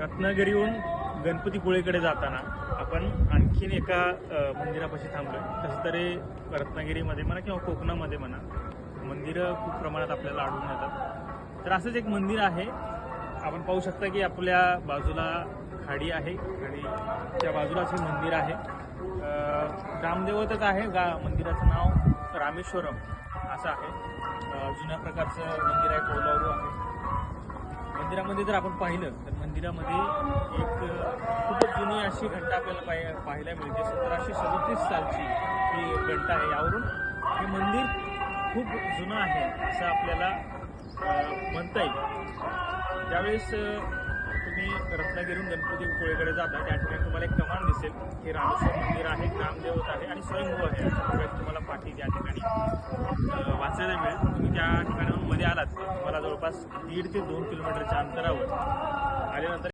रत्नागिरीहून गणपतीपुळेकडे जाताना आपण आणखीन एका मंदिरापाशी थांबलोय. तसं तरी रत्नागिरीमध्ये म्हणा किंवा कोकणामध्ये म्हणा मंदिरं खूप प्रमाणात आपल्याला आढळून येतात. तर असंच एक मंदिर आहे. आपण पाहू शकता की आपल्या बाजूला खाडी आहे आणि त्या बाजूलाच हे मंदिर आहे. रामदेवतच आहे. गा मंदिराचं नाव रामेश्वरम असं आहे. जुन्या प्रकारचं मंदिर आहे कोलारू आहे. मंदिरामध्ये जर आपण पाहिलं तर मंदिरामध्ये एक खूपच जुनी अशी घंटा आपल्याला पाय पाहायला मिळते. सतराशे सदतीस सालची ही घंटा आहे यावरून. हे मंदिर खूप जुनं आहे असं आपल्याला म्हणता येईल. ज्यावेळेस तुम्ही रत्नागिरीहून गणपतीपुळेकडे जाता त्या ठिकाणी तुम्हाला एक कमान दिसेल. हे रामेश्वर मंदिर आहे ग्रामदेवत आहे आणि स्वयंभू आहे. तुम्हाला पाठी त्या ठिकाणी वाचायला मिळेल. त्या ठिकाणाहून मध्ये आलात. मला तुम्हाला जवळपास दीड ते दोन किलोमीटरच्या अंतरावर. आल्यानंतर